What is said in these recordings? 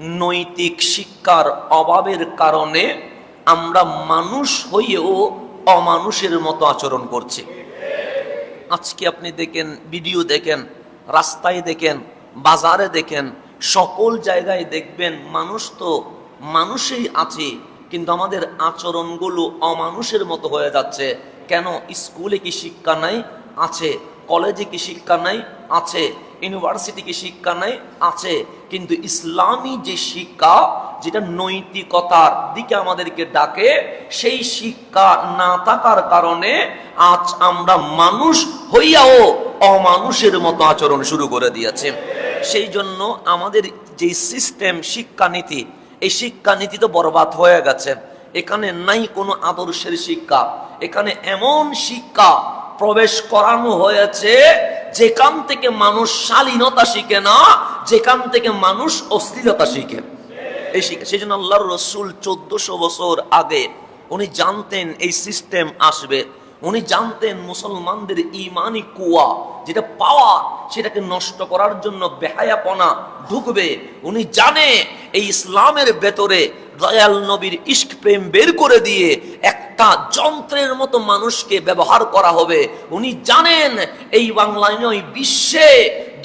নৈতিক শিক্ষার অভাবের কারণে আমরা মানুষ হয়েও অমানুষের মতো আচরণ করছি। আজকে আপনি দেখেন, ভিডিও দেখেন, রাস্তায় দেখেন, বাজারে দেখেন, সকল জায়গায় দেখবেন মানুষ তো মানুষই আছে, কিন্তু আমাদের আচরণগুলো অমানুষের মতো হয়ে যাচ্ছে। কেন? স্কুলে কি শিক্ষা নাই? আছে। কলেজে কি শিক্ষা নাই? আছে। ইউনিভার্সিটি কি শিক্ষা নাই, আছে। কিন্তু ইসলামী যে শিক্ষা, যেটা নৈতিকতার দিকে আমাদেরকে ডাকে, সেই শিক্ষা না থাকার কারণে আজ আমরা মানুষ হইয়াও অমানুষের মতো আচরণ শুরু করে দিয়েছে। সেই জন্য আমাদের যে সিস্টেম, শিক্ষানীতি, এই শিক্ষানীতি তো বরবাদ হয়ে গেছে। এখানে নাই কোনো আদর্শের শিক্ষা। এখানে এমন শিক্ষা প্রবেশ করানো হয়েছে যেখান থেকে মানুষ শালীনতা শিখে না, যেখান থেকে মানুষ অশ্লীলতা শিখে। এই শিক্ষা সেই জন্য আল্লাহর রসুল চোদ্দশো বছর আগে উনি জানতেন এই সিস্টেম আসবে। উনি জানতেন মুসলমানদের ইমানি কুয়া, যেটা পাওয়া সেটাকে নষ্ট করার জন্য বেহায়াপনা ঢুকবে। উনি জানে এই ইসলামের ভেতরে দয়াল নবীর ইস্ক প্রেম বের করে দিয়ে একটা যন্ত্রের মতো মানুষকে ব্যবহার করা হবে। উনি জানেন এই বাংলায় নয় বিশ্বে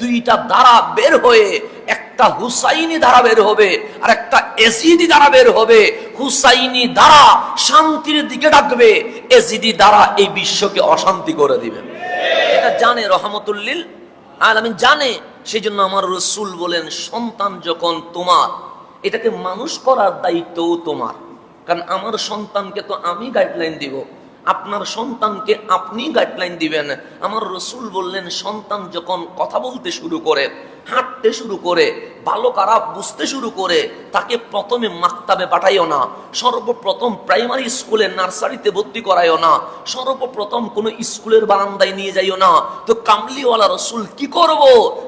দুইটা দ্বারা বের হয়ে একটা হুসাইনি দ্বারা বের হবে আর একটা এসিডি দ্বারা বের হবে। হুসাইনি দ্বারা শান্তির দিকে ডাকবে এসিডি দ্বারা এই বিশ্বকে অশান্তি করে দিবে। এটা জানে রহমতুল্লিল আলামিন, জানে। সেই জন্য আমার রসুল বলেন, সন্তান যখন তোমার, এটাকে মানুষ করার দায়িত্বও তোমার। কারণ আমার সন্তানকে তো আমি গাইডলাইন দিব। আপনার সন্তানকে আপনি গাইডলাইন দিবেন। আমার রসুল বললেন, সন্তান যখন কথা বলতে শুরু করে, হাঁটতে শুরু করে, ভালো খারাপ বুঝতে শুরু করে, তাকে প্রথমে মাক্তাবে পাঠাইও না। সর্বপ্রথম প্রাইমারি স্কুলে নার্সারিতে ভর্তি করাইও না। সর্বপ্রথম কোনো স্কুলের বারান্দায় নিয়ে যাইও না। তো কামলিওয়ালা রসুল কি করব?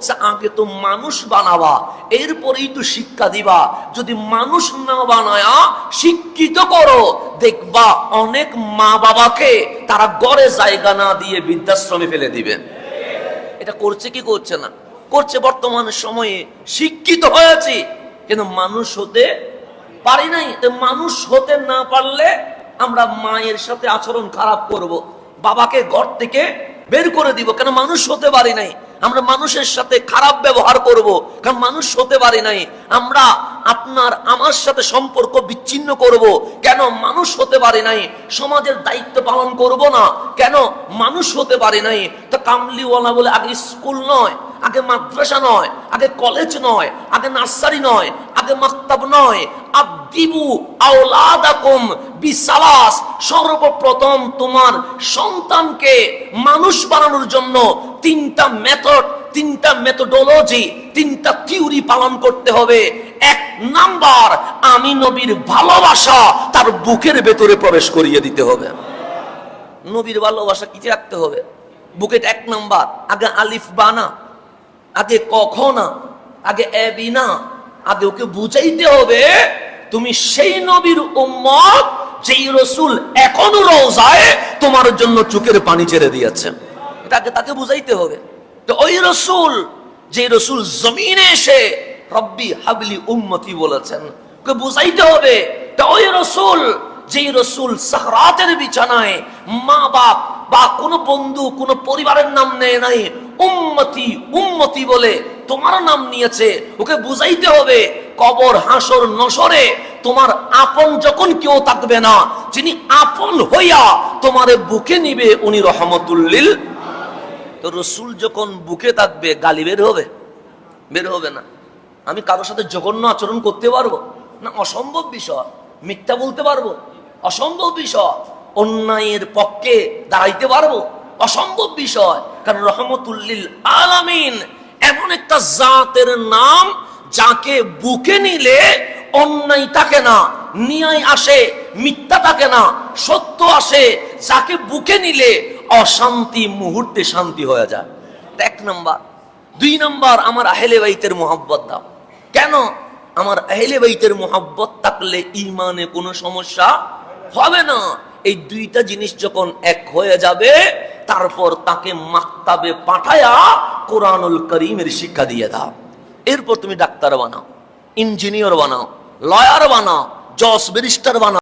সে আগে তো মানুষ বানাবা, এরপরেই তো শিক্ষা দিবা। যদি মানুষ না বানায়া শিক্ষিত করো, দেখবা অনেক মা বাবাকে তারা গড়ে জায়গা না দিয়ে বৃদ্ধাশ্রমে ফেলে দিবেন এটা করছে কি করছে না? করছে বর্তমান সময়ে। শিক্ষিত হয়েছে, কিন্তু মানুষ হতে পারি নাই। মানুষ হতে না পারলে আমরা মায়ের সাথে আচরণ খারাপ করব। বাবাকে ঘর থেকে বের করে দিব। কেন মানুষ হতে পারি নাই? আমরা মানুষের সাথে খারাপ ব্যবহার করব। কারণ মানুষ হতে পারি নাই। আমরা আপনার আমার সাথে সম্পর্ক বিচ্ছিন্ন করব। কেন মানুষ হতে পারি নাই, সমাজের দায়িত্ব পালন করব না। কেন মানুষ হতে পারি নাই, তো কামলিওয়ালা বলে আগে স্কুল নয়, আগে মাদ্রাসা নয়, আগে কলেজ নয়, আগে নার্সারি নয়, আগে মাক্তাব নয়। আদিবু আওলাদাকুম বিসালাস, সর্বপ্রথম তোমার সন্তানকে মানুষ বানানোর জন্য তিনটা মেথড তিনটা মেথডোলজি তিনটা থিওরি পালন করতে হবে। এক নাম্বার, আমি নবীর ভালোবাসা তার বুকের ভেতরে প্রবেশ করিয়ে দিতে হবে। নবীর ভালোবাসা কি রাখতে হবে? বুকেট এক নাম্বার, আগে আলিফ বানা আগে কখনা আগে এবি না, আগে ওকে বুঝাইতে হবে, তুমি সেই নবীর উম্মত যেই রসুল এখনও রোজায় তোমার জন্য চোখের পানি ছেড়ে দিয়েছে। তাকে তাকে বুঝাইতে হবে। তো ওই রসুল, যে রসুল জমিনে এসে রব্বি হাবলি উম্মতি বলেছেন বুঝাইতে হবে ওই রসুল রসুল সাহরাতের বিছানায় মা বাপ বা কোনো বন্ধু, কোনো পরিবারের নাম নেয় নাই, উম্মতি উম্মতি বলে তোমার নাম নিয়েছে, ওকে বুঝাইতে হবে, কবর, হাসর, নসরে তোমার আপন যখন কেউ থাকবে না, যিনি আপন হইয়া তোমারে বুকে নিবে, উনি রহমতুল্লিল তো রসুল যখন বুকে থাকবে, গালি বের হবে? বের হবে না। আমি কারোর সাথে জঘন্য আচরণ করতে পারব? না, অসম্ভব বিষয়। মিথ্যা বলতে পারব? অসম্ভব বিষয়। অন্যায়ের পক্ষে দাঁড়াইতে পারব? অসম্ভব বিষয়। কারণ রহমতুল্লিল আলামিন এমন একটা জাতের নাম যাকে বুকে নিলে অন্যায় থাকে না, নিয়ায় আসে, মিথ্যা থাকে না, সত্য আসে। যাকে বুকে নিলে অশান্তি মুহূর্তে শান্তি হয়ে যায়। এক নাম্বার। দুই নাম্বার, আমার আহেলে বাইতের মোহাব্বত দাও। কেন? আমার আহেলে বাইতের মোহাব্বত থাকলে ইমানে কোনো সমস্যা হবে না। এই দুইটা জিনিস যখন এক হয়ে যাবে, তারপর তাকে মাক্তাবে পাঠায়া কোরআনুল করিমের শিক্ষা দিয়ে দাও। এরপর তুমি ডাক্তার বানাও, ইঞ্জিনিয়ার বানাও, লয়ার বানাও, জজ ব্যারিস্টার বানাও।